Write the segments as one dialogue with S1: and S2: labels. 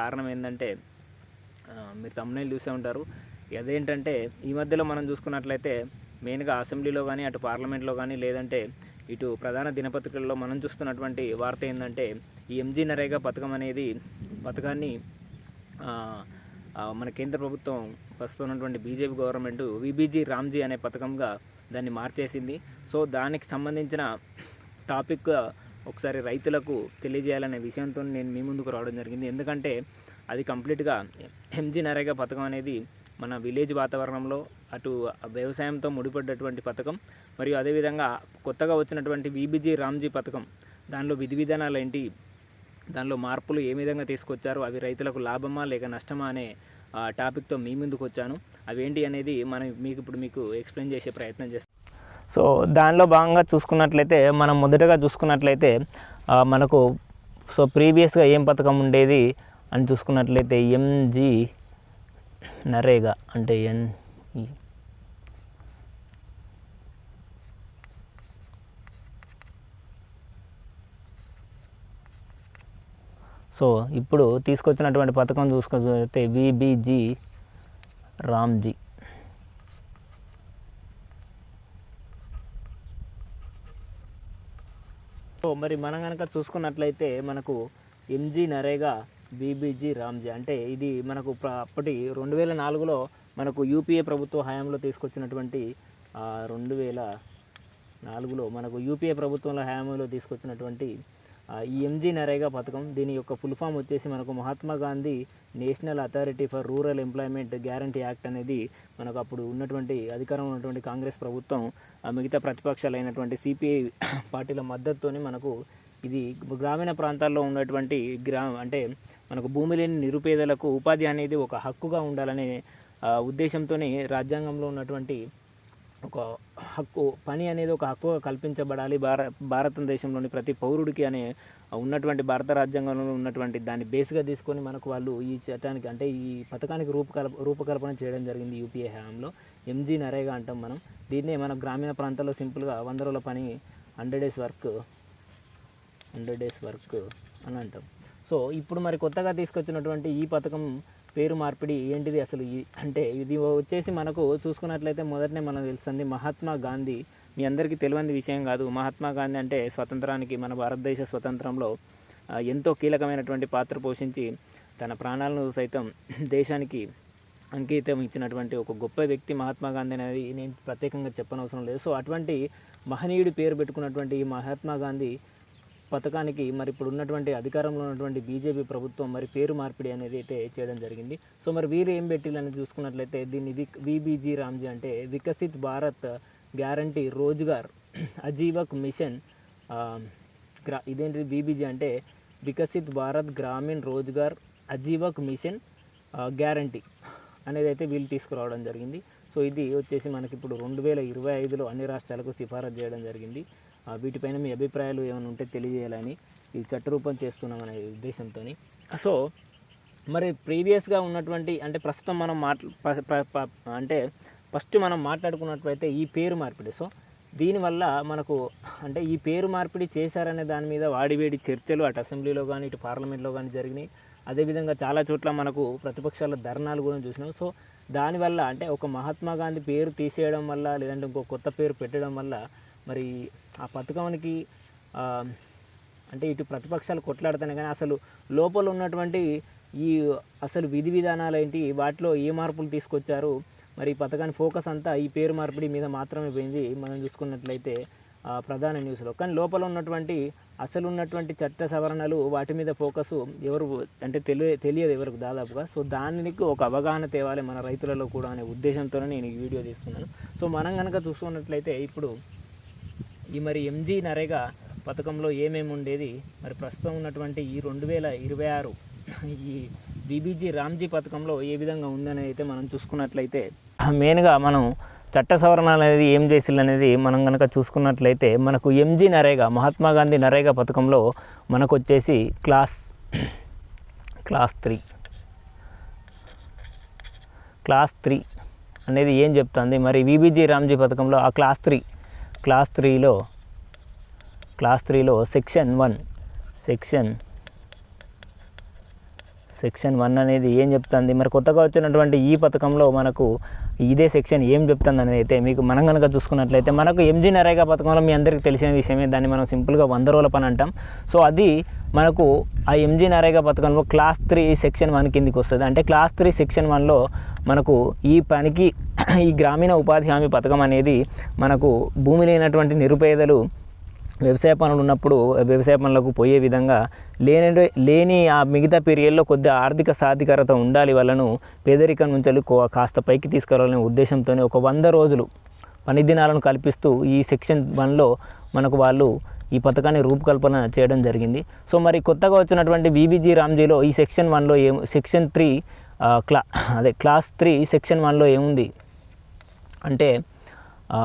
S1: కారణం ఏంటంటే మీరు తమ్ముళ్ళు చూసే ఉంటారు. అదేంటంటే ఈ మధ్యలో మనం చూసుకున్నట్లయితే మెయిన్గా అసెంబ్లీలో కానీ అటు పార్లమెంట్లో కానీ లేదంటే ఇటు ప్రధాన దినపత్రికల్లో మనం చూస్తున్నటువంటి వార్త ఏంటంటే ఈ ఎంజీ నరేగా పథకం అనేది పథకాన్ని మన కేంద్ర ప్రభుత్వం ప్రస్తుతం ఉన్నటువంటి బీజేపీ గవర్నమెంట్ విబీజీ రామ్జీ అనే పథకంగా దాన్ని మార్చేసింది. సో దానికి సంబంధించిన టాపిక్ ఒకసారి రైతులకు తెలియజేయాలనే విషయంతో నేను మీ ముందుకు రావడం జరిగింది. ఎందుకంటే అది కంప్లీట్గా ఎంజీ నరేగా పథకం అనేది మన విలేజ్ వాతావరణంలో అటు వ్యవసాయంతో ముడిపడ్డటువంటి పథకం మరియు అదేవిధంగా కొత్తగా వచ్చినటువంటి విబీజీ రామ్జీ పథకం దానిలో విధి విధానాలు ఏంటి దానిలో మార్పులు ఏ విధంగా తీసుకొచ్చారు అవి రైతులకు లాభమా లేక నష్టమా అనే టాపిక్తో మీ ముందుకు వచ్చాను. అవేంటి అనేది మనం మీకు ఇప్పుడు మీకు ఎక్స్ప్లెయిన్ చేసే ప్రయత్నం చేస్తాం. సో దానిలో భాగంగా చూసుకున్నట్లయితే మనం మొదటగా చూసుకున్నట్లయితే మనకు సో ప్రీవియస్గా ఏం పథకం ఉండేది అని చూసుకున్నట్లయితే ఎంజీ నరేగా అంటే ఎన్ సో ఇప్పుడు తీసుకొచ్చినటువంటి పథకం చూసుకుంటే విబిజి రామ్జీ. మరి మనం కనుక చూసుకున్నట్లయితే మనకు ఎంజీ నరేగా బీబీజీ రామ్జీ. అంటే ఇది మనకు ప్ర- అప్పటి రెండు వేల నాలుగులో మనకు యూపీఏ ప్రభుత్వ హయాంలో తీసుకొచ్చినటువంటి రెండు వేల నాలుగులో మనకు యూపీఏ ప్రభుత్వంలో హయాంలో తీసుకొచ్చినటువంటి ఈ ఎంజీ నరేగా పథకం దీని యొక్క ఫుల్ ఫామ్ వచ్చేసి మనకు Mahatma Gandhi national authority for rural employment guarantee act అనేది మనకు అప్పుడు ఉన్నటువంటి అధికారంలో ఉన్నటువంటి కాంగ్రెస్ ప్రభుత్వం మిగతా ప్రతిపక్షాలైనటువంటి సిపిఐ పార్టీల మద్దతుతోనే మనకు ఇది గ్రామీణ ప్రాంతాల్లో ఉన్నటువంటి గ్రా అంటే మనకు భూమి లేని నిరుపేదలకు ఉపాధి అనేది ఒక హక్కుగా ఉండాలనే ఉద్దేశంతోనే రాజ్యాంగంలో ఉన్నటువంటి ఒక హక్కు పని అనేది ఒక హక్కుగా కల్పించబడాలి. భార భారతదేశంలోని ప్రతి పౌరుడికి అనే ఉన్నటువంటి భారత రాజ్యాంగంలో ఉన్నటువంటి దాన్ని బేస్గా తీసుకొని మనకు వాళ్ళు ఈ చట్టానికి అంటే ఈ పథకానికి రూపకల్ప రూపకల్పన చేయడం జరిగింది యూపీఏ హయాంలో. ఎంజీ నరేగా అంటాం మనం. దీన్నే మన గ్రామీణ ప్రాంతాల్లో సింపుల్గా వంద రోజుల పని hundred days work hundred days work అని అంటాం. సో ఇప్పుడు మరి కొత్తగా తీసుకొచ్చినటువంటి ఈ పథకం పేరు మార్పిడి ఏంటిది అసలు ఈ అంటే ఇది వచ్చేసి మనకు చూసుకున్నట్లయితే మొదటనే మనం తెలుస్తుంది మహాత్మా గాంధీ. మీ అందరికీ తెలియని విషయం కాదు. మహాత్మా గాంధీ అంటే స్వతంత్రానికి మన భారతదేశ స్వతంత్రంలో ఎంతో కీలకమైనటువంటి పాత్ర పోషించి తన ప్రాణాలను సైతం దేశానికి అంకితం ఇచ్చినటువంటి ఒక గొప్ప వ్యక్తి మహాత్మా గాంధీ అనేది నేను ప్రత్యేకంగా చెప్పనవసరం లేదు. సో అటువంటి మహనీయుడి పేరు పెట్టుకున్నటువంటి ఈ మహాత్మా గాంధీ పథకానికి మరి ఇప్పుడు ఉన్నటువంటి అధికారంలో ఉన్నటువంటి బీజేపీ ప్రభుత్వం మరి పేరు మార్పిడి అనేది అయితే చేయడం జరిగింది. సో మరి వీరు ఏం పెట్టిల్లని చూసుకున్నట్లయితే దీన్ని విక్ విబీజీ రామ్జీ అంటే వికసిత్ భారత్ గ్యారంటీ రోజ్గార్ అజీవక్ మిషన్ గ్రా ఇదేంటి బీబీజీ అంటే వికసిత్ భారత్ గ్రామీణ్ రోజ్గార్ అజీవక్ మిషన్ గ్యారంటీ అనేది అయితే వీళ్ళు తీసుకురావడం జరిగింది. సో ఇది వచ్చేసి మనకి ఇప్పుడు రెండు వేల ఇరవై ఐదులో అన్ని రాష్ట్రాలకు సిఫారసు చేయడం జరిగింది. వీటిపైన మీ అభిప్రాయాలు ఏమైనా ఉంటే తెలియజేయాలని ఈ చట్టరూపం చేస్తున్నామనే ఉద్దేశంతో సో మరి ప్రీవియస్గా ఉన్నటువంటి అంటే ప్రస్తుతం మనం మాట్లా అంటే ఫస్ట్ మనం మాట్లాడుకున్నట్లయితే ఈ పేరు మార్పిడి. సో దీనివల్ల మనకు అంటే ఈ పేరు మార్పిడి చేశారనే దాని మీద వాడివేడి చర్చలు అటు అసెంబ్లీలో కానీ ఇటు పార్లమెంట్లో కానీ జరిగినాయి. అదేవిధంగా చాలా చోట్ల మనకు ప్రతిపక్షాల ధర్నాలు కూడా చూసినాం. సో దానివల్ల అంటే ఒక మహాత్మా గాంధీ పేరు తీసేయడం వల్ల లేదంటే ఇంకో కొత్త పేరు పెట్టడం వల్ల మరి ఆ పథకానికి అంటే ఇటు ప్రతిపక్షాలు కొట్లాడుతున్నాయి కానీ అసలు లోపల ఉన్నటువంటి ఈ అసలు విధి విధానాలు ఏంటి వాటిలో ఏ మార్పులు తీసుకొచ్చారు మరి ఈ పథకాన్ని ఫోకస్ అంతా ఈ పేరు మార్పిడి మీద మాత్రమే పోయింది మనం చూసుకున్నట్లయితే ప్రధాన న్యూస్లో. కానీ లోపల ఉన్నటువంటి అసలు ఉన్నటువంటి చట్ట సవరణలు వాటి మీద ఫోకస్ ఎవరు అంటే తెలియ తెలియదు ఎవరికి దాదాపుగా. సో దానికి ఒక అవగాహన తేవాలి మన రైతులలో కూడా అనే ఉద్దేశంతోనే నేను ఈ వీడియో తీసుకున్నాను. సో మనం కనుక చూసుకున్నట్లయితే ఇప్పుడు ఈ మరి ఎంజీ నరేగా పథకంలో ఏమేమి ఉండేది? మరి ప్రస్తుతం ఉన్నటువంటి ఈ రెండు వేల ఇరవై ఆరు ఈ బీబీజీ రామ్జీ పథకంలో ఏ విధంగా ఉందని అయితే మనం చూసుకున్నట్లయితే మెయిన్గా మనం చట్ట సవరణ అనేది ఏం చేసిల్ అనేది మనం కనుక చూసుకున్నట్లయితే మనకు ఎంజీ నరేగా మహాత్మా గాంధీ నరేగా పథకంలో మనకు వచ్చేసి class class three. Class three అనేది ఏం చెప్తుంది? మరి బీబీజీ రామ్జీ పథకంలో ఆ క్లాస్ త్రీ క్లాస్ త్రీలో క్లాస్ త్రీలో section one section section one అనేది ఏం చెప్తుంది? మరి కొత్తగా వచ్చినటువంటి ఈ పథకంలో మనకు ఇదే సెక్షన్ ఏం చెప్తుంది అనేది అయితే మీకు మనం కనుక చూసుకున్నట్లయితే మనకు ఎంజీ నరేగా పథకంలో మీ అందరికీ తెలిసిన విషయమే. దాన్ని మనం సింపుల్గా వంద రోజుల పని అంటాం. సో అది మనకు ఆ ఎంజీ నరేగా పథకంలో క్లాస్ త్రీ సెక్షన్ వన్ కిందికి వస్తుంది. అంటే క్లాస్ త్రీ సెక్షన్ వన్లో మనకు ఈ పనికి ఈ గ్రామీణ ఉపాధి హామీ పథకం అనేది మనకు భూమి లేనటువంటి నిరుపేదలు వ్యవసాయ పనులు ఉన్నప్పుడు వ్యవసాయ పనులకు పోయే విధంగా లేని లేని ఆ మిగతా పీరియడ్లో కొద్దిగా ఆర్థిక సాధికారత ఉండాలి వాళ్ళను పేదరికం నుంచి వెళ్ళి కాస్త పైకి తీసుకురావాలనే ఉద్దేశంతోనే ఒక వంద రోజులు పని దినాలను కల్పిస్తూ ఈ సెక్షన్ వన్లో మనకు వాళ్ళు ఈ పథకాన్ని రూపకల్పన చేయడం జరిగింది. సో మరి కొత్తగా వచ్చినటువంటి బీబీజీ రామ్జీలో ఈ సెక్షన్ వన్లో ఏం సెక్షన్ త్రీ క్లా అదే క్లాస్ త్రీ సెక్షన్ వన్లో ఏముంది? అంటే ఆ,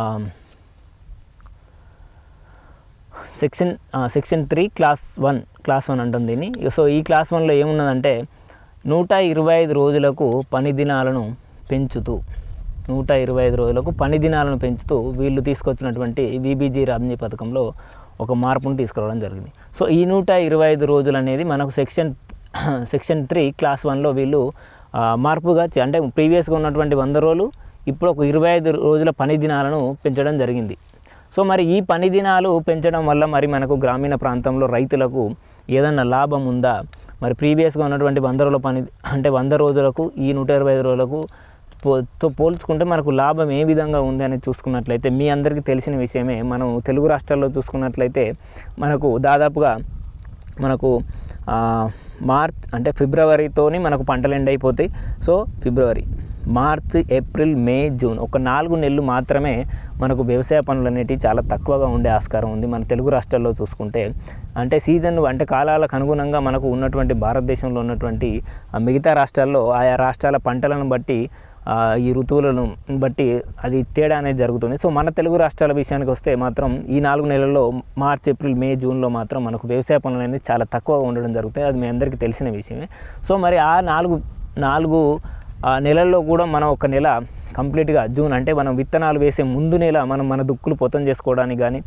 S1: section section three class one class one అంటుంది దీన్ని. సో ఈ క్లాస్ వన్లో ఏమున్నదంటే నూట ఇరవై ఐదు రోజులకు పని దినాలను పెంచుతూ నూట ఇరవై ఐదు రోజులకు పని దినాలను పెంచుతూ వీళ్ళు తీసుకొచ్చినటువంటి బీబీజీ రామ్జీ పథకంలో ఒక మార్పును తీసుకురావడం జరిగింది. సో ఈ నూట ఇరవై ఐదు రోజులు అనేది మనకు సెక్షన్ సెక్షన్ త్రీ క్లాస్ వన్లో వీళ్ళు మార్పుగా అంటే ప్రీవియస్గా ఉన్నటువంటి వంద రోజులు ఇప్పుడు ఒక ఇరవై ఐదు రోజుల పని దినాలను పెంచడం జరిగింది. సో మరి ఈ పని దినాలు పెంచడం వల్ల మరి మనకు గ్రామీణ ప్రాంతంలో రైతులకు ఏదన్నా లాభం ఉందా? మరి ప్రీవియస్గా ఉన్నటువంటి వంద రోజుల పని అంటే వంద రోజులకు ఈ నూట ఇరవై ఐదు రోజులకు పో- తో పోల్చుకుంటే మనకు లాభం ఏ విధంగా ఉంది అని చూసుకున్నట్లయితే మీ అందరికీ తెలిసిన విషయమే. మనం తెలుగు రాష్ట్రాల్లో చూసుకున్నట్లయితే మనకు దాదాపుగా మనకు మార్చ్ అంటే ఫిబ్రవరితోని మనకు పంటలు ఎండ్ అయిపోతాయి so February March April May June ఒక నాలుగు నెలలు మాత్రమే మనకు వ్యవసాయ పనులు అనేటివి చాలా తక్కువగా ఉండే ఆస్కారం ఉంది. మన తెలుగు రాష్ట్రాల్లో చూసుకుంటే అంటే సీజన్ అంటే కాలాలకు అనుగుణంగా మనకు ఉన్నటువంటి భారతదేశంలో ఉన్నటువంటి ఆ మిగతా రాష్ట్రాల్లో ఆయా రాష్ట్రాల పంటలను బట్టి ఈ ఋతువులను బట్టి అది తేడా అనేది జరుగుతుంది. సో మన తెలుగు రాష్ట్రాల విషయానికి వస్తే మాత్రం ఈ నాలుగు నెలల్లో మార్చ్ ఏప్రిల్ మే జూన్లో మాత్రం మనకు వ్యవసాయ పనులు అనేది చాలా తక్కువగా ఉండడం జరుగుతుంది. అది మీ అందరికీ తెలిసిన విషయమే. సో మరి ఆ నాలుగు నాలుగు ఆ, నెలల్లో కూడా మనం ఒక నెల కంప్లీట్గా జూన్ అంటే మనం విత్తనాలు వేసే ముందు నెల మనం మన దుక్కులు పొతం చేసుకోవడానికి కానీ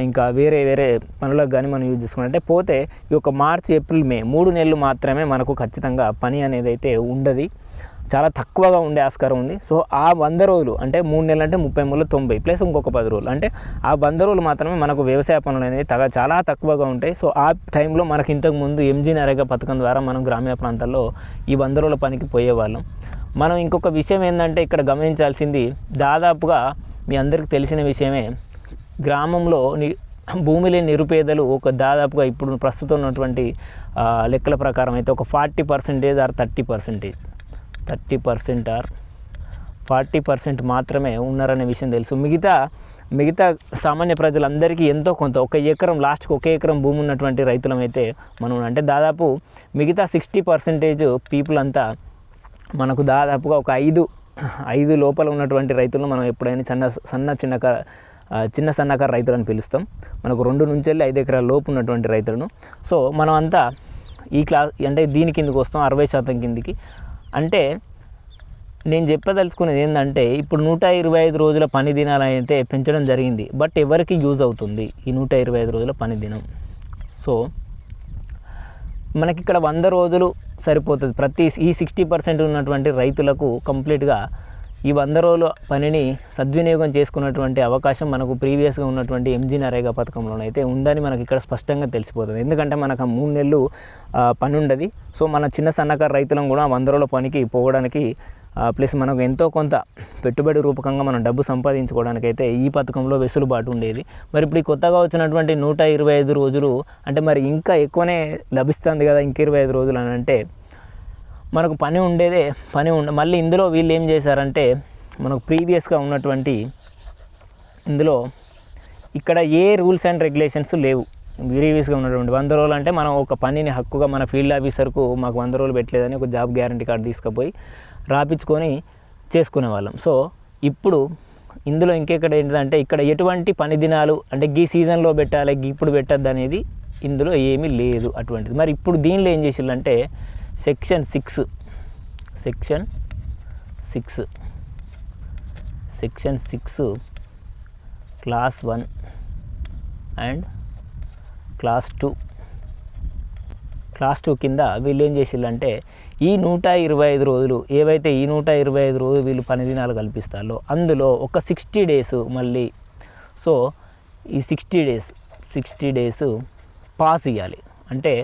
S1: ఇంకా వేరే వేరే పనులకు కానీ మనం యూజ్ చేసుకోవాలి అంటే పోతే ఈ యొక్క మార్చ్ ఏప్రిల్ మే మూడు నెలలు మాత్రమే మనకు ఖచ్చితంగా పని అనేది అయితే ఉండదు. చాలా తక్కువగా ఉండే ఆస్కారం ఉంది. సో ఆ వంద రోజులు అంటే మూడు నెలలు అంటే ముప్పై మూడు తొంభై ప్లస్ ఇంకొక పది రోజులు. అంటే ఆ వంద రోజులు మాత్రమే మనకు వ్యవసాయ పనులు అనేది తగ చాలా తక్కువగా ఉంటాయి. సో ఆ టైంలో మనకి ఇంతకు ముందు ఎంజీ నరేగా పథకం ద్వారా మనం గ్రామీణ ప్రాంతాల్లో ఈ వంద రోజుల పనికి పోయేవాళ్ళం. మనం ఇంకొక విషయం ఏంటంటే ఇక్కడ గమనించాల్సింది దాదాపుగా మీ అందరికీ తెలిసిన విషయమే. గ్రామంలో భూమి లేని నిరుపేదలు ఒక దాదాపుగా ఇప్పుడు ప్రస్తుతం ఉన్నటువంటి లెక్కల ప్రకారం అయితే ఒక forty percentage or thirty percentage. Thirty percent or forty percent మాత్రమే ఉన్నారనే విషయం తెలుసు. మిగతా మిగతా సామాన్య ప్రజలందరికీ ఎంతో కొంత ఒక ఎకరం లాస్ట్కి ఒక ఎకరం భూమి ఉన్నటువంటి రైతులమైతే మనం అంటే దాదాపు మిగతా సిక్స్టీ పర్సెంటేజ్ పీపుల్ అంతా మనకు దాదాపుగా ఒక ఐదు ఐదు లోపల ఉన్నటువంటి రైతులను మనం ఎప్పుడైనా చిన్న సన్న చిన్న చిన్న సన్నకారు రైతులను పిలుస్తాం. మనకు రెండు నుంచి వెళ్ళి ఐదు ఎకరాల లోపు ఉన్నటువంటి రైతులను. సో మనం అంతా ఈ క్లాస్ అంటే దీని కిందకి వస్తాం అరవై శాతం కిందికి. అంటే నేను చెప్పదలుచుకునేది ఏంటంటే ఇప్పుడు నూట ఇరవై ఐదు రోజుల పని దినాలు అయితే పెంచడం జరిగింది బట్ ఎవరికి యూజ్ అవుతుంది ఈ నూట ఇరవై ఐదు రోజుల పని దినం? సో మనకి ఇక్కడ వంద రోజులు సరిపోతుంది. ప్రతి ఈ సిక్స్టీ పర్సెంట్ ఉన్నటువంటి రైతులకు కంప్లీట్గా ఈ వంద రోజుల పనిని సద్వినియోగం చేసుకున్నటువంటి అవకాశం మనకు ప్రీవియస్గా ఉన్నటువంటి ఎంజీ నరేగా పథకంలోనైతే ఉందని మనకి ఇక్కడ స్పష్టంగా తెలిసిపోతుంది. ఎందుకంటే మనకు మూడు నెలలు పని ఉండదు సో మన చిన్న సన్నకారు రైతులను కూడా వంద రోజుల పనికి పోవడానికి ప్లస్ మనకు ఎంతో కొంత పెట్టుబడి రూపకంగా మనం డబ్బు సంపాదించుకోవడానికైతే ఈ పథకంలో వెసులుబాటు ఉండేది. మరి ఇప్పుడు ఈ కొత్తగా వచ్చినటువంటి నూట ఇరవై ఐదు రోజులు అంటే మరి ఇంకా ఎక్కువనే లభిస్తుంది కదా ఇంక ఇరవై ఐదు రోజులు అని అంటే మనకు పని ఉండేదే పని ఉండ మళ్ళీ ఇందులో వీళ్ళు ఏం చేశారంటే మనకు ప్రీవియస్గా ఉన్నటువంటి ఇందులో ఇక్కడ ఏ రూల్స్ అండ్ రెగ్యులేషన్స్ లేవు. ప్రీవియస్గా ఉన్నటువంటి వంద రోజులు అంటే మనం ఒక పనిని హక్కుగా మన ఫీల్డ్ ఆఫీసర్కు మాకు వంద రోజులు పెట్టలేదని ఒక జాబ్ గ్యారంటీ కార్డు తీసుకుపోయి రాపించుకొని చేసుకునే వాళ్ళం సో ఇప్పుడు ఇందులో ఇంకెక్కడ ఏంటంటే ఇక్కడ ఎటువంటి పని దినాలు అంటే గీ సీజన్లో పెట్టాలి గీ ఇప్పుడు పెట్టద్దు అనేది ఇందులో ఏమీ లేదు అటువంటిది. మరి ఇప్పుడు దీనిలో ఏం చేసిందంటే section six section six section six class one and class two. Class two కింద వీళ్ళు ఏం చేసిందంటే ఈ నూట ఇరవై ఐదు రోజులు ఏవైతే ఈ నూట ఇరవై ఐదు రోజులు వీళ్ళు పని దినాలు కల్పిస్తారో అందులో ఒక సిక్స్టీ డేస్ మళ్ళీ. సో ఈ sixty days sixty days pass ఇవ్వాలి అంటే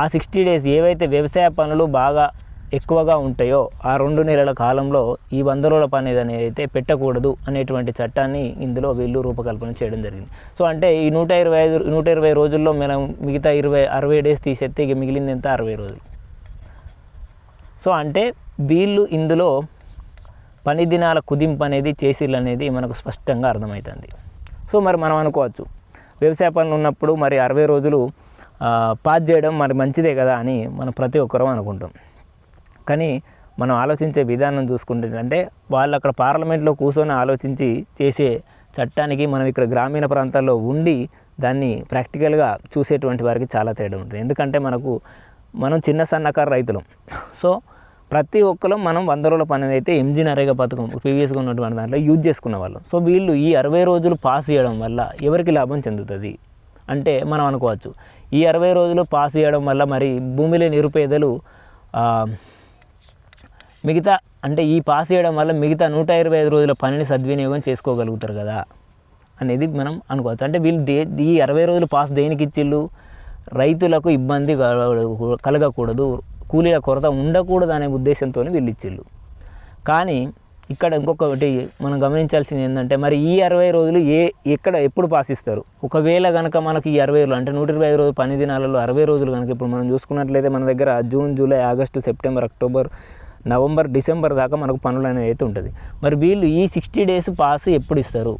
S1: ఆ సిక్స్టీ డేస్ ఏవైతే వ్యవసాయ పనులు బాగా ఎక్కువగా ఉంటాయో ఆ రెండు నెలల కాలంలో ఈ వంద రోజుల పని అనేది అయితే పెట్టకూడదు అనేటువంటి చట్టాన్ని ఇందులో వీళ్ళు రూపకల్పన చేయడం జరిగింది. సో అంటే ఈ నూట ఇరవై ఐదు నూట ఇరవై రోజుల్లో మనం మిగతా ఇరవై అరవై డేస్ తీసేస్తే ఇక మిగిలింది ఎంత? అరవై రోజులు. సో అంటే వీళ్ళు ఇందులో పని దినాల కుదింపు అనేది చేసిర్లు అనేది మనకు స్పష్టంగా అర్థమవుతుంది. సో మరి మనం అనుకోవచ్చు వ్యవసాయ పనులు ఉన్నప్పుడు మరి అరవై రోజులు పాస్ చేయడం మరి మంచిదే కదా అని మనం ప్రతి ఒక్కరూ అనుకుంటాం. కానీ మనం ఆలోచించే విధానం చూసుకుంటే అంటే వాళ్ళు అక్కడ పార్లమెంట్లో కూర్చొని ఆలోచించి చేసే చట్టానికి మనం ఇక్కడ గ్రామీణ ప్రాంతాల్లో ఉండి దాన్ని ప్రాక్టికల్గా చూసేటువంటి వారికి చాలా తేడా ఉంటుంది. ఎందుకంటే మనకు మనం చిన్న సన్నకారు రైతులం. సో ప్రతి ఒక్కరు మనం వంద రోజుల పని అయితే ఎంజీ నరేగ పథకం ప్రీవియస్గా ఉన్నటువంటి దాంట్లో యూజ్ చేసుకున్న వాళ్ళం. సో వీళ్ళు ఈ అరవై రోజులు పాస్ చేయడం వల్ల ఎవరికి లాభం చెందుతుంది? అంటే మనం అనుకోవచ్చు. ఈ అరవై రోజులు పాస్ చేయడం వల్ల మరి భూమిలో నిరుపేదలు మిగతా అంటే ఈ పాస్ చేయడం వల్ల మిగతా నూట ఇరవై ఐదు రోజుల పనిని సద్వినియోగం చేసుకోగలుగుతారు కదా? అనేది మనం అనుకోవచ్చు. అంటే వీళ్ళు దే ఈ అరవై రోజులు పాస్ దేనికి ఇచ్చిళ్ళు? రైతులకు ఇబ్బంది కలగకూడదు కూలీల కొరత ఉండకూడదు అనే ఉద్దేశంతో వీళ్ళు ఇచ్చిళ్ళు. కానీ ఇక్కడ ఇంకొకటి మనం గమనించాల్సింది ఏంటంటే మరి ఈ అరవై రోజులు ఏ ఎక్కడ ఎప్పుడు పాస్ ఇస్తారు ఒకవేళ కనుక మనకి ఈ అరవై రోజులు అంటే నూట ఇరవై ఐదు రోజులు పని దినాలలో అరవై రోజులు కనుక ఇప్పుడు మనం చూసుకున్నట్లయితే మన దగ్గర June July August September October November December దాకా మనకు పనులు అనేది అయితే ఉంటుంది. మరి వీళ్ళు ఈ సిక్స్టీ డేస్ పాస్ ఎప్పుడు ఇస్తారు?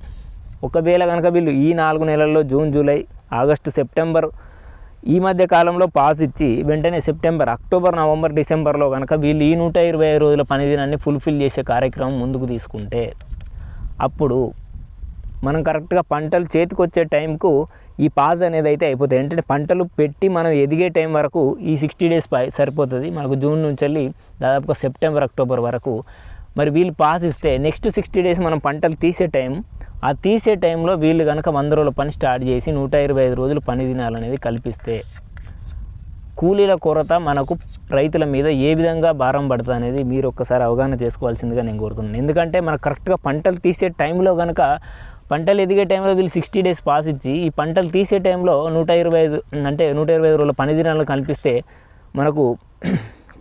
S1: ఒకవేళ కనుక వీళ్ళు ఈ నాలుగు నెలల్లో జూన్ జూలై ఆగస్టు సెప్టెంబర్ ఈ మధ్య కాలంలో పాస్ ఇచ్చి వెంటనే సెప్టెంబర్ అక్టోబర్ నవంబర్ డిసెంబర్లో కనుక వీళ్ళు ఈ నూట ఇరవై ఐదు రోజుల పనిదినాన్ని ఫుల్ఫిల్ చేసే కార్యక్రమం ముందుకు తీసుకుంటే అప్పుడు మనం కరెక్ట్గా పంటలు చేతికి వచ్చే టైంకు ఈ పాజ్ అనేది అయితే అయిపోతాయి. ఏంటంటే పంటలు పెట్టి మనం ఎదిగే టైం వరకు ఈ సిక్స్టీ డేస్ పై సరిపోతుంది. మనకు జూన్ నుంచి వెళ్ళి దాదాపుగా సెప్టెంబర్ అక్టోబర్ వరకు. మరి వీళ్ళు పాస్ ఇస్తే నెక్స్ట్ సిక్స్టీ డేస్ మనం పంటలు తీసే టైం ఆ తీసే టైంలో వీళ్ళు కనుక వంద రోజుల పని స్టార్ట్ చేసి నూట ఇరవై ఐదు రోజులు పని దినాలనేది కల్పిస్తే కూలీల కొరత మనకు రైతుల మీద ఏ విధంగా భారం పడుతుంది అనేది మీరు ఒక్కసారి అవగాహన చేసుకోవాల్సిందిగా నేను కోరుతున్నాను ఎందుకంటే మనకు కరెక్ట్గా పంటలు తీసే టైంలో కనుక పంటలు ఎదిగే టైంలో వీళ్ళు సిక్స్టీ డేస్ పాస్ ఇచ్చి ఈ పంటలు తీసే టైంలో నూట ఇరవై ఐదు అంటే నూట ఇరవై ఐదు రోజుల పని దినాలు కల్పిస్తే మనకు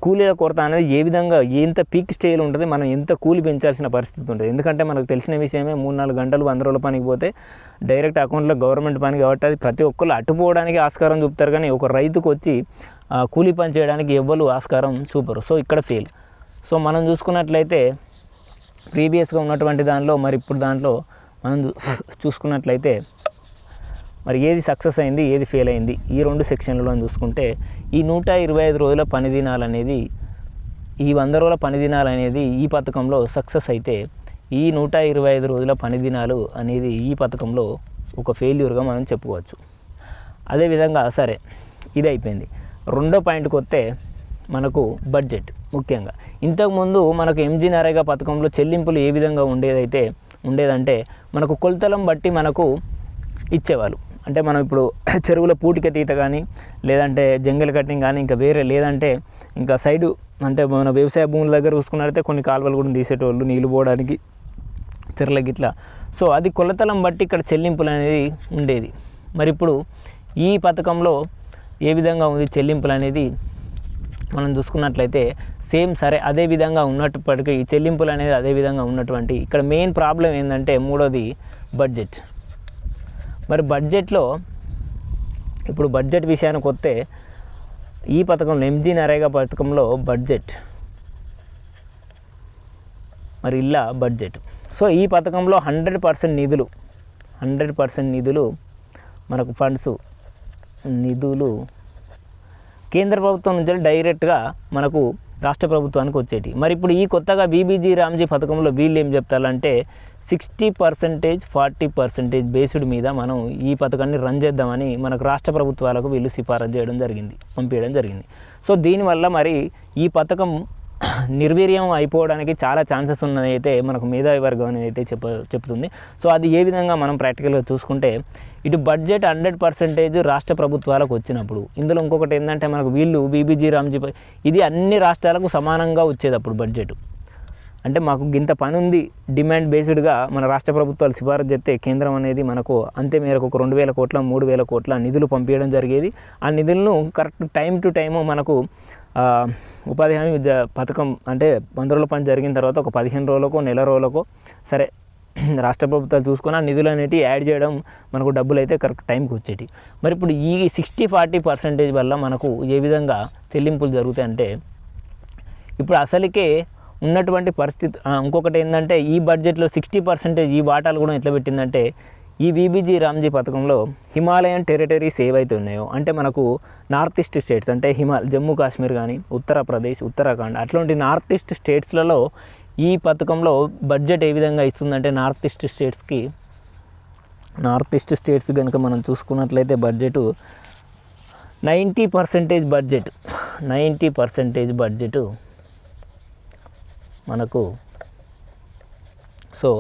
S1: కూలీల కొరత అనేది ఏ విధంగా ఎంత పీక్ స్టేజ్లో ఉంటుంది మనం ఎంత కూలి పెంచాల్సిన పరిస్థితి ఉంటుంది. ఎందుకంటే మనకు తెలిసిన విషయమే మూడు నాలుగు గంటలు వంద రోజుల పనికి పోతే డైరెక్ట్ అకౌంట్లో గవర్నమెంట్ పని కాబట్టి అది ప్రతి ఒక్కరు అటుపోవడానికి ఆస్కారం చూపుతారు కానీ ఒక రైతుకు వచ్చి కూలీ కూలి పని చేయడానికి ఎవ్వరు ఆస్కారం చూపరు. సో ఇక్కడ ఫెయిల్ సో మనం చూసుకున్నట్లయితే ప్రీవియస్గా ఉన్నటువంటి దానిలో మరి ఇప్పుడు దాంట్లో మనం చూసుకున్నట్లయితే మరి ఏది సక్సెస్ అయింది ఏది ఫెయిల్ అయింది ఈ రెండు సెక్షన్లలో చూసుకుంటే ఈ నూట ఇరవై ఐదు రోజుల పని అనేది ఈ వంద రోజుల పనిదినాలు అనేది ఈ పథకంలో సక్సెస్ అయితే ఈ నూట ఇరవై ఐదు రోజుల పని దినాలు అనేది ఈ పథకంలో ఒక ఫెయిల్యూర్గా మనం చెప్పుకోవచ్చు. అదేవిధంగా సరే ఇది అయిపోయింది. రెండో పాయింట్కి వస్తే మనకు బడ్జెట్ ముఖ్యంగా. ఇంతకుముందు మనకు ఎంజీ నరేగా పథకంలో చెల్లింపులు ఏ విధంగా ఉండేదైతే ఉండేదంటే మనకు కొలతలం బట్టి మనకు ఇచ్చేవాళ్ళు. అంటే మనం ఇప్పుడు చెరువుల పూటిక తీత కానీ లేదంటే జంగల్ కటింగ్ కానీ ఇంకా వేరే లేదంటే ఇంకా సైడు అంటే మన వ్యవసాయ భూముల దగ్గర చూసుకున్నట్లయితే కొన్ని కాలువలు కూడా తీసేటోళ్ళు నీళ్ళు పోవడానికి చెర్లకి ఇట్లా సో అది కొలతలం బట్టి ఇక్కడ చెల్లింపులు అనేది ఉండేది. మరి ఇప్పుడు ఈ పథకంలో ఏ విధంగా ఉంది చెల్లింపులు అనేది మనం చూసుకున్నట్లయితే సేమ్ సరే అదే విధంగా ఉన్నప్పటికీ చెల్లింపులు అనేది అదే విధంగా ఉన్నటువంటి ఇక్కడ మెయిన్ ప్రాబ్లం ఏంటంటే మూడోది బడ్జెట్. మరి బడ్జెట్లో ఇప్పుడు బడ్జెట్ విషయానికి వస్తే ఈ పథకంలో ఎంజీ నరేగా పథకంలో బడ్జెట్. మరి ఇలా బడ్జెట్. సో ఈ పథకంలో హండ్రెడ్ పర్సెంట్ నిధులు హండ్రెడ్ పర్సెంట్ నిధులు మనకు ఫండ్స్ నిధులు. కేంద్ర ప్రభుత్వం నుంచి డైరెక్ట్గా మనకు రాష్ట్ర ప్రభుత్వానికి వచ్చేటి. మరి ఇప్పుడు ఈ కొత్తగా బీబీజీ రామ్జీ పథకంలో వీళ్ళు ఏం చెప్తారంటే sixty percentage forty percentage based మీద మనం ఈ పథకాన్ని రన్ చేద్దామని మనకు రాష్ట్ర ప్రభుత్వాలకు వీళ్ళు సిఫారసు చేయడం జరిగింది పంపించడం జరిగింది. సో దీనివల్ల మరి ఈ పథకం నిర్వీర్యం అయిపోవడానికి చాలా ఛాన్సెస్ ఉన్నది అయితే మనకు మేధావి వర్గం అనేది అయితే చెప్ప చెప్తుంది. సో అది ఏ విధంగా మనం ప్రాక్టికల్గా చూసుకుంటే ఇటు బడ్జెట్ హండ్రెడ్ పర్సెంటేజ్ రాష్ట్ర ప్రభుత్వాలకు వచ్చినప్పుడు. ఇందులో ఇంకొకటి ఏంటంటే మనకు వీళ్ళు బీబీజీ రామ్జీ పై- ఇది అన్ని రాష్ట్రాలకు సమానంగా వచ్చేది అప్పుడు బడ్జెట్. అంటే మాకు గింత పని ఉంది డిమాండ్ బేస్డ్గా మన రాష్ట్ర ప్రభుత్వాలు సిఫారసు చేస్తే కేంద్రం అనేది మనకు అంతే మేరకు ఒక రెండు వేల కోట్ల మూడు వేల కోట్ల నిధులు పంపించడం జరిగేది. ఆ నిధులను కరెక్ట్ టైం టు టైము మనకు ఉపాధి హామీ పథకం అంటే వంద పని జరిగిన తర్వాత ఒక పదిహేను రోజులకో నెల రోజులకో సరే రాష్ట్ర ప్రభుత్వాలు చూసుకొని ఆ నిధులు అనేవి యాడ్ చేయడం మనకు డబ్బులు అయితే కరెక్ట్ టైంకి వచ్చేటి. మరి ఇప్పుడు ఈ సిక్స్టీ ఫార్టీ పర్సెంటేజ్ వల్ల మనకు ఏ విధంగా చెల్లింపులు జరుగుతాయంటే ఇప్పుడు అసలుకే ఉన్నటువంటి పరిస్థితి ఇంకొకటి ఏంటంటే ఈ బడ్జెట్లో సిక్స్టీ పర్సెంటేజ్ ఈ వాటాలు కూడా ఎట్లా పెట్టిందంటే ఈ బీబీజీ రామ్జీ పథకంలో హిమాలయన్ టెరిటరీస్ ఏవైతే ఉన్నాయో అంటే మనకు నార్త్ ఈస్ట్ స్టేట్స్ అంటే హిమా జమ్మూ కాశ్మీర్ కానీ ఉత్తరప్రదేశ్ ఉత్తరాఖండ్ అట్లాంటి నార్త్ ఈస్ట్ స్టేట్స్లలో ఈ పథకంలో బడ్జెట్ ఏ విధంగా ఇస్తుందంటే నార్త్ ఈస్ట్ స్టేట్స్కి నార్త్ ఈస్ట్ స్టేట్స్ కనుక మనం చూసుకున్నట్లయితే budget ninety percentage budget ninety percentage budget మనకు. సో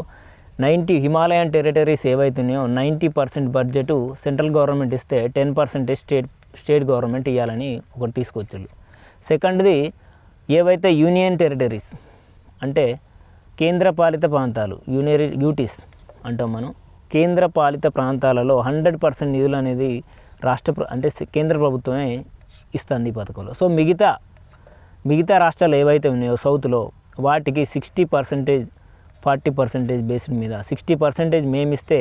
S1: నైంటీ హిమాలయన్ టెరిటరీస్ ఏవైతున్నాయో ninety percent budget central government ఇస్తే ten percentage state state government ఇవ్వాలని ఒకటి తీసుకొచ్చారు. సెకండ్ది ఏవైతే యూనియన్ టెరిటరీస్ అంటే కేంద్రపాలిత ప్రాంతాలు యూనియన్ యూటీస్ అంటాం మనం. కేంద్రపాలిత ప్రాంతాలలో హండ్రెడ్ పర్సెంట్ నిధులు అనేది రాష్ట్ర అంటే కేంద్ర ప్రభుత్వమే ఇస్తుంది ఈ పథకంలో. సో మిగతా మిగతా రాష్ట్రాలు ఏవైతే ఉన్నాయో సౌత్లో వాటికి sixty percentage forty percentage based మీద సిక్స్టీ పర్సెంటేజ్ మేము ఇస్తే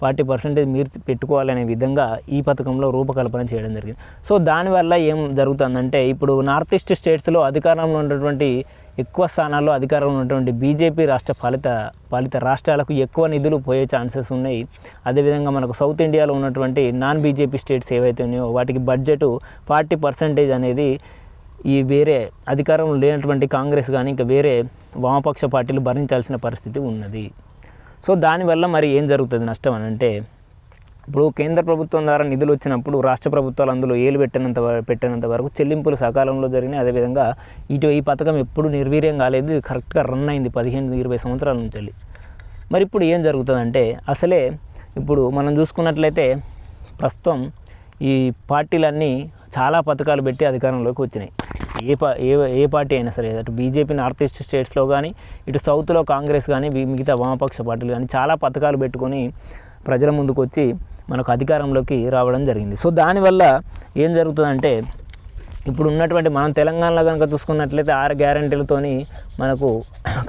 S1: ఫార్టీ పర్సెంటేజ్ మీరు పెట్టుకోవాలనే విధంగా ఈ పథకంలో రూపకల్పన చేయడం జరిగింది. సో దానివల్ల ఏం జరుగుతుందంటే ఇప్పుడు నార్త్ ఈస్ట్ స్టేట్స్లో అధికారంలో ఉన్నటువంటి ఎక్కువ స్థానాల్లో అధికారంలో ఉన్నటువంటి బీజేపీ రాష్ట్ర పాలిత పాలిత రాష్ట్రాలకు ఎక్కువ నిధులు పోయే ఛాన్సెస్ ఉన్నాయి. అదేవిధంగా మనకు సౌత్ ఇండియాలో ఉన్నటువంటి నాన్ బీజేపీ స్టేట్స్ ఏవైతే ఉన్నాయో వాటికి బడ్జెట్ ఫార్టీ పర్సెంటేజ్ అనేది ఈ వేరే అధికారంలో లేనటువంటి కాంగ్రెస్ కానీ ఇంకా వేరే వామపక్ష పార్టీలు భరించాల్సిన పరిస్థితి ఉన్నది. సో దానివల్ల మరి ఏం జరుగుతుంది నష్టం అని అంటే ఇప్పుడు కేంద్ర ప్రభుత్వం ద్వారా నిధులు వచ్చినప్పుడు రాష్ట్ర ప్రభుత్వాలు అందులో ఏలు పెట్టినంత పెట్టినంత వరకు చెల్లింపులు సకాలంలో జరిగినాయి. అదేవిధంగా ఇటు ఈ పథకం ఎప్పుడు నిర్వీర్యం కాలేదు. ఇది కరెక్ట్గా రన్ అయింది పదిహేను ఇరవై సంవత్సరాల నుంచి వెళ్ళి. మరి ఇప్పుడు ఏం జరుగుతుందంటే అసలే ఇప్పుడు మనం చూసుకున్నట్లయితే ప్రస్తుతం ఈ పార్టీలన్నీ చాలా పథకాలు పెట్టి అధికారంలోకి వచ్చినాయి. ఏ పా ఏ ఏ పార్టీ అయినా సరే అటు బీజేపీ నార్త్ ఈస్ట్ స్టేట్స్లో కానీ ఇటు సౌత్లో కాంగ్రెస్ కానీ మిగతా వామపక్ష పార్టీలు కానీ చాలా పథకాలు పెట్టుకొని ప్రజల ముందుకు వచ్చి మనకు అధికారంలోకి రావడం జరిగింది. సో దానివల్ల ఏం జరుగుతుందంటే ఇప్పుడు ఉన్నటువంటి మనం తెలంగాణలో కనుక చూసుకున్నట్లయితే ఆరు గ్యారంటీలతోని మనకు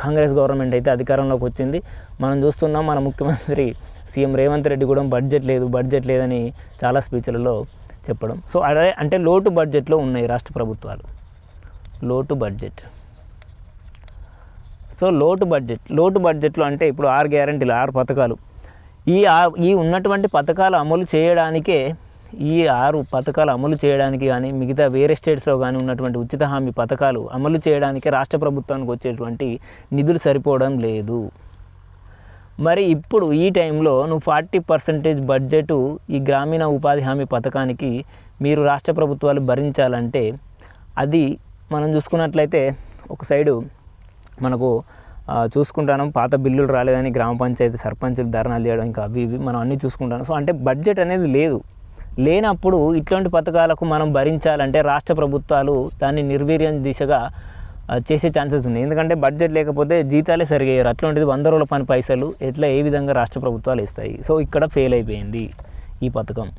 S1: కాంగ్రెస్ గవర్నమెంట్ అయితే అధికారంలోకి వచ్చింది. మనం చూస్తున్నాం మన ముఖ్యమంత్రి సీఎం రేవంత్ రెడ్డి కూడా బడ్జెట్ లేదు బడ్జెట్ లేదని చాలా స్పీచ్లలో చెప్పడం. సో అదే అంటే లోటు బడ్జెట్లో ఉన్నాయి రాష్ట్ర ప్రభుత్వాలు. లోటు బడ్జెట్. సో లోటు బడ్జెట్ లోటు బడ్జెట్లో అంటే ఇప్పుడు ఆరు గ్యారంటీలు ఆరు పథకాలు. ఈ ఆ- ఈ ఉన్నటువంటి పథకాలు అమలు చేయడానికే ఈ ఆరు పథకాలు అమలు చేయడానికి కానీ మిగతా వేరే స్టేట్స్లో కానీ ఉన్నటువంటి ఉచిత హామీ పథకాలు అమలు చేయడానికి రాష్ట్ర ప్రభుత్వానికి వచ్చేటువంటి నిధులు సరిపోవడం లేదు. మరి ఇప్పుడు ఈ టైంలో నువ్వు ఫార్టీ పర్సెంటేజ్ బడ్జెట్ ఈ గ్రామీణ ఉపాధి హామీ పథకానికి మీరు రాష్ట్ర ప్రభుత్వాలు భరించాలంటే అది మనం చూసుకున్నట్లయితే ఒక సైడు మనకు చూసుకుంటాను. పాత బిల్లులు రాలేదని గ్రామ పంచాయతీ సర్పంచులు ధర్నాలు చేయడం ఇంకా అవి ఇవి మనం అన్నీ చూసుకుంటాను. సో అంటే బడ్జెట్ అనేది లేదు. లేనప్పుడు ఇట్లాంటి పథకాలకు మనం భరించాలంటే రాష్ట్ర ప్రభుత్వాలు దాన్ని నిర్వీర్యం దిశగా చేసే ఛాన్సెస్ ఉంది ఎందుకంటే బడ్జెట్ లేకపోతే జీతాలే సరిగేయరు. అట్లాంటిది వంద రోజుల పని పైసలు ఎట్లా ఏ విధంగా రాష్ట్ర ప్రభుత్వాలు ఇస్తాయి? సో ఇక్కడ ఫెయిల్ అయిపోయింది ఈ పథకం.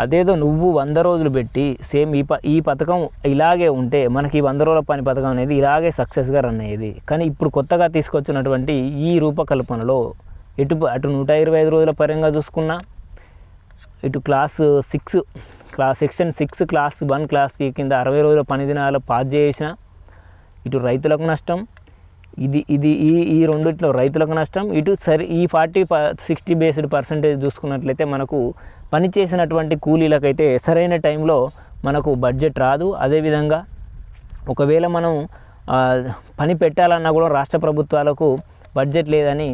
S1: అదేదో నువ్వు వంద రోజులు పెట్టి సేమ్ ఈ ప ఈ పథకం ఇలాగే ఉంటే మనకి ఈ వంద రోజుల పని పథకం అనేది ఇలాగే సక్సెస్గా రన్ అయ్యేది. కానీ ఇప్పుడు కొత్తగా తీసుకొచ్చినటువంటి ఈ రూపకల్పనలో ఇటు అటు నూట ఇరవై ఐదు రోజుల పరంగా చూసుకున్నా ఇటు class six class section six class one class కింద అరవై రోజుల పని దినాలు పాస్ చేసిన ఇటు రైతులకు నష్టం ఇది ఇది ఈ ఈ రెండిట్లో రైతులకు నష్టం. ఇటు సరి ఈ ఫార్టీ సిక్స్టీ బేస్డ్ పర్సంటేజ్ చూసుకున్నట్లయితే మనకు పని చేసినటువంటి కూలీలకైతే సరైన టైంలో మనకు బడ్జెట్ రాదు. అదేవిధంగా ఒకవేళ మనం పని పెట్టాలన్నా కూడా రాష్ట్ర ప్రభుత్వాలకు బడ్జెట్ లేదని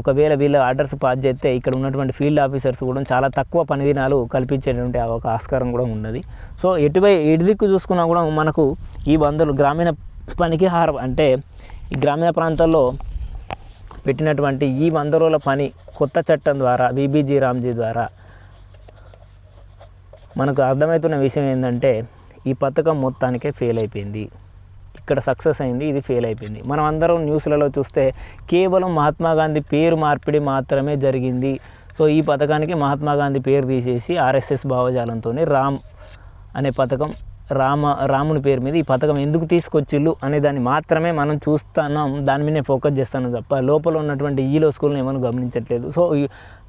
S1: ఒకవేళ వీళ్ళ ఆర్డర్స్ పాస్ చేస్తే ఇక్కడ ఉన్నటువంటి ఫీల్డ్ ఆఫీసర్స్ కూడా చాలా తక్కువ పని దినాలు కల్పించేటువంటి ఒక ఆస్కారం కూడా ఉన్నది. సో ఎటువై ఎటు దిక్కు చూసుకున్నా కూడా మనకు ఈ వందలు గ్రామీణ పనికి హార అంటే ఈ గ్రామీణ ప్రాంతాల్లో పెట్టినటువంటి ఈ వంద రోజుల పని కొత్త చట్టం ద్వారా బీబీజీ రామ్జీ ద్వారా మనకు అర్థమవుతున్న విషయం ఏంటంటే ఈ పథకం మొత్తానికే ఫెయిల్ అయిపోయింది. ఇక్కడ సక్సెస్ అయింది ఇది ఫెయిల్ అయిపోయింది. మనం అందరం న్యూస్లలో చూస్తే కేవలం మహాత్మా గాంధీ పేరు మార్పిడి మాత్రమే జరిగింది. సో ఈ పథకానికి మహాత్మా గాంధీ పేరు తీసేసి ఆర్ఎస్ఎస్ భావజాలంతో రామ్ అనే పథకం రామ రాముని పేరు మీద ఈ పథకం ఎందుకు తీసుకొచ్చిళ్ళు అనే దాన్ని మాత్రమే మనం చూస్తున్నాం. దాని మీదనే ఫోకస్ చేస్తాను తప్ప లోపల ఉన్నటువంటి ఈలో స్కూల్ని ఏమైనా గమనించట్లేదు. సో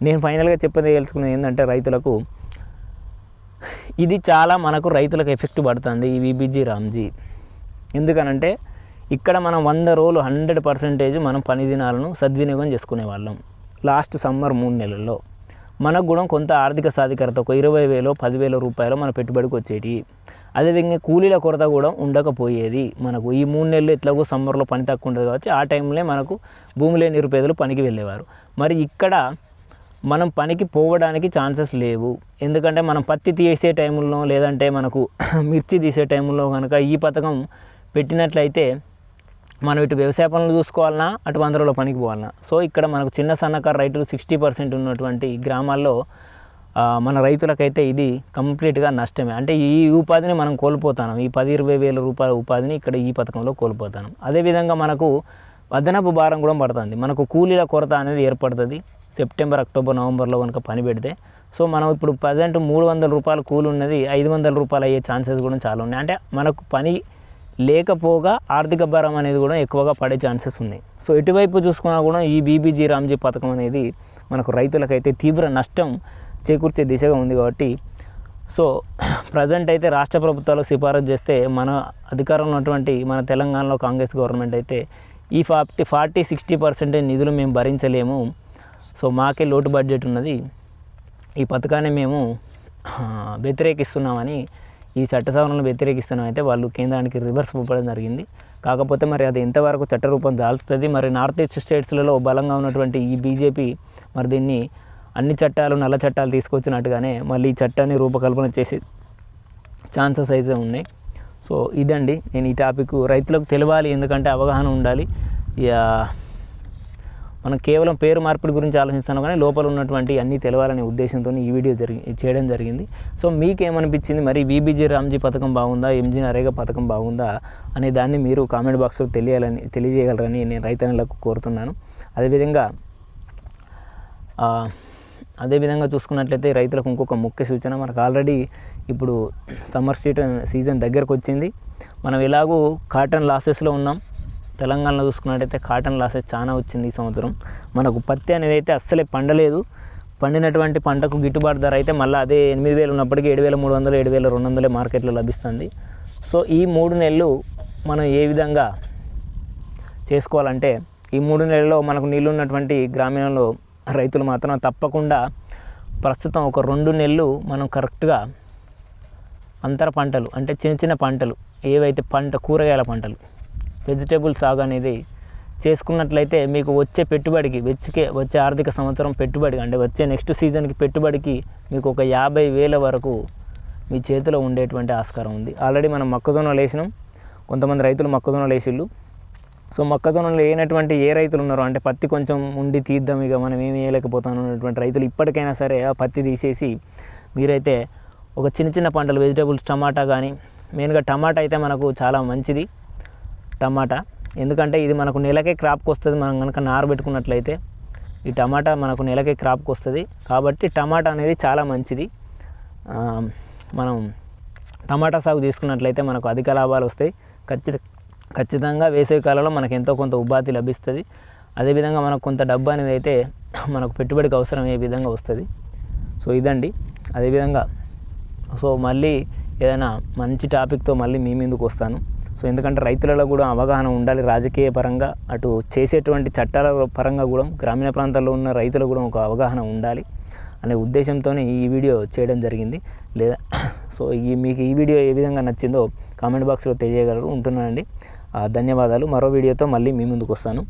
S1: నేను ఫైనల్గా చెప్పేది తెలుసుకునేది ఏంటంటే రైతులకు ఇది చాలా మనకు రైతులకు ఎఫెక్ట్ పడుతుంది ఈ విబిజీ రామ్జీ. ఎందుకనంటే ఇక్కడ మనం వంద రోజులు హండ్రెడ్ పర్సెంటేజ్ మనం పని దినాలను సద్వినియోగం చేసుకునే వాళ్ళం. లాస్ట్ సమ్మర్ మూడు నెలల్లో. మనకు కూడా కొంత ఆర్థిక సాధికారత ఒక ఇరవై వేలు పదివేల రూపాయలు మన పెట్టుబడికి వచ్చేటి అదేవిధంగా కూలీల కొరత కూడా ఉండకపోయేది మనకు. ఈ మూడు నెలలు ఎట్లాగో సమ్మర్లో పని తక్కువ ఉంటుంది కాబట్టి ఆ టైంలో మనకు భూమి లేని నిరుపేదలు పనికి వెళ్ళేవారు. మరి ఇక్కడ మనం పనికి పోవడానికి ఛాన్సెస్ లేవు. ఎందుకంటే మనం పత్తి తీసే టైంలో లేదంటే మనకు మిర్చి తీసే టైంలో కనుక ఈ పథకం పెట్టినట్లయితే మనం ఇటు వ్యవసాయ పనులు చూసుకోవాలన్నా అటు వంద పనికి పోవాలన్నా. సో ఇక్కడ మనకు చిన్న సన్నకారు రైతులు సిక్స్టీ పర్సెంట్ ఉన్నటువంటి గ్రామాల్లో మన రైతులకైతే ఇది కంప్లీట్గా నష్టమే. అంటే ఈ ఉపాధిని మనం కోల్పోతాం ఈ పది ఇరవై వేల రూపాయల ఉపాధిని ఇక్కడ ఈ పథకంలో కోల్పోతాం అదేవిధంగా మనకు అదనపు భారం కూడా పడుతుంది. మనకు కూలీల కొరత అనేది ఏర్పడుతుంది. సెప్టెంబర్ అక్టోబర్ నవంబర్లో కనుక పని పెడితే. సో మనం ఇప్పుడు ప్రజెంట్ మూడు వందల రూపాయల కూలి ఉన్నది ఐదు వందల రూపాయలు అయ్యే ఛాన్సెస్ కూడా చాలా ఉన్నాయి. అంటే మనకు పని లేకపోగా ఆర్థిక భారం అనేది కూడా ఎక్కువగా పడే ఛాన్సెస్ ఉన్నాయి. సో ఎటువైపు చూసుకున్నా కూడా ఈ బీబీజీ రామ్జీ పథకం అనేది మనకు రైతులకైతే తీవ్ర నష్టం చేకూర్చే దిశగా ఉంది కాబట్టి సో ప్రజెంట్ అయితే రాష్ట్ర ప్రభుత్వాలు సిఫారసు చేస్తే మన అధికారంలో ఉన్నటువంటి మన తెలంగాణలో కాంగ్రెస్ గవర్నమెంట్ అయితే ఈ ఫార్టీ ఫార్టీ సిక్స్టీ పర్సెంటేజ్ నిధులు మేము భరించలేము. సో మాకే లోటు బడ్జెట్ ఉన్నది. ఈ పథకాన్ని మేము వ్యతిరేకిస్తున్నామని ఈ చట్ట సవరణను వ్యతిరేకిస్తున్నాం అయితే వాళ్ళు కేంద్రానికి రివర్స్ పంపడం జరిగింది. కాకపోతే మరి అది ఎంతవరకు చట్టరూపం దాల్చుతుంది? మరి నార్త్ ఈస్ట్ స్టేట్స్లలో బలంగా ఉన్నటువంటి ఈ బీజేపీ మరి దీన్ని అన్ని చట్టాలు నల్ల చట్టాలు తీసుకొచ్చినట్టుగానే మళ్ళీ ఈ చట్టాన్ని రూపకల్పన చేసే ఛాన్సెస్ అయితే ఉన్నాయి. సో ఇదండి నేను ఈ టాపిక్ రైతులకు తెలియాలి ఎందుకంటే అవగాహన ఉండాలి. మనం కేవలం పేరు మార్పిడి గురించి ఆలోచిస్తాను కానీ లోపల ఉన్నటువంటి అన్నీ తెలవాలనే ఉద్దేశంతో ఈ వీడియో జరిగి చేయడం జరిగింది. సో మీకేమనిపించింది? మరి బీబీజీ రామ్జీ పథకం బాగుందా? ఎంజీ నరేగా పథకం బాగుందా? అనే దాన్ని మీరు కామెంట్ బాక్స్లో తెలియాలని తెలియజేయగలరని నేను రైతన్నలకు కోరుతున్నాను. అదేవిధంగా అదేవిధంగా చూసుకున్నట్లయితే రైతులకు ఇంకొక ముఖ్య సూచన మనకు ఆల్రెడీ ఇప్పుడు సమ్మర్ సీజన్ సీజన్ దగ్గరకు వచ్చింది. మనం ఎలాగూ కాటన్ లాసెస్లో ఉన్నాం. తెలంగాణలో చూసుకున్నట్టయితే కాటన్ లాసెస్ చాలా వచ్చింది ఈ సంవత్సరం. మనకు పత్తి అనేది అయితే అస్సలే పండలేదు. పండినటువంటి పంటకు గిట్టుబాటు ధర అయితే మళ్ళీ అదే ఎనిమిది వేలు ఉన్నప్పటికీ ఏడు వేల మూడు వందలు ఏడు వేల రెండు వందలే మార్కెట్లో లభిస్తుంది. సో ఈ మూడు నెలలు మనం ఏ విధంగా చేసుకోవాలంటే ఈ మూడు నెలల్లో మనకు నీళ్ళు ఉన్నటువంటి గ్రామీణంలో రైతులు మాత్రం తప్పకుండా ప్రస్తుతం ఒక రెండు నెలలు మనం కరెక్ట్గా అంతర పంటలు అంటే చిన్న చిన్న పంటలు ఏవైతే పంట కూరగాయల పంటలు వెజిటేబుల్ సాగు అనేది చేసుకున్నట్లయితే మీకు వచ్చే పెట్టుబడికి వెచ్చకే వచ్చే ఆర్థిక సంవత్సరం పెట్టుబడి అంటే వచ్చే నెక్స్ట్ సీజన్కి పెట్టుబడికి మీకు ఒక యాభై వేల వరకు మీ చేతిలో ఉండేటువంటి ఆస్కారం ఉంది. ఆల్రెడీ మనం మొక్కజొన్నలు వేసినాం. కొంతమంది రైతులు మొక్కజొన్నలు వేసిళ్ళు. సో మొక్కజొన్నలు వేయనటువంటి ఏ రైతులు ఉన్నారో అంటే పత్తి కొంచెం ఉండి తీద్దాం ఇక మనం ఏమి వేయలేకపోతాను అన్నటువంటి రైతులు ఇప్పటికైనా సరే ఆ పత్తి తీసేసి మీరైతే ఒక చిన్న చిన్న పంటలు వెజిటేబుల్స్ టమాటా కానీ మెయిన్గా టమాటా అయితే మనకు చాలా మంచిది టమాటా. ఎందుకంటే ఇది మనకు నెలకే క్రాప్కి వస్తుంది మనం కనుక నారబెట్టుకున్నట్లయితే ఈ టమాటా మనకు నెలకే క్రాప్కి వస్తుంది కాబట్టి టమాటా అనేది చాలా మంచిది. మనం టమాటా సాగు తీసుకున్నట్లయితే మనకు అధిక లాభాలు వస్తాయి. ఖచ్చితంగా ఖచ్చితంగా వేసవి కాలంలో మనకు ఎంతో కొంత ఉపాధి లభిస్తుంది. అదేవిధంగా మనకు కొంత డబ్బు అనేది అయితే మనకు పెట్టుబడికి అవసరం ఏ విధంగా వస్తుంది. సో ఇదండి. అదేవిధంగా సో మళ్ళీ ఏదైనా మంచి టాపిక్తో మళ్ళీ మీ ముందుకు వస్తాను. సో ఎందుకంటే రైతులలో కూడా అవగాహన ఉండాలి. రాజకీయ పరంగా అటు చేసేటువంటి చట్టాల పరంగా కూడా గ్రామీణ ప్రాంతాల్లో ఉన్న రైతులు కూడా ఒక అవగాహన ఉండాలి అనే ఉద్దేశంతోనే ఈ వీడియో చేయడం జరిగింది. లేదా సో ఈ మీకు ఈ వీడియో ఏ విధంగా నచ్చిందో కామెంట్ బాక్స్లో తెలియగలరు. ఉంటున్నానండి. ధన్యవాదాలు. మరో వీడియోతో మళ్ళీ మీ ముందుకు వస్తాను.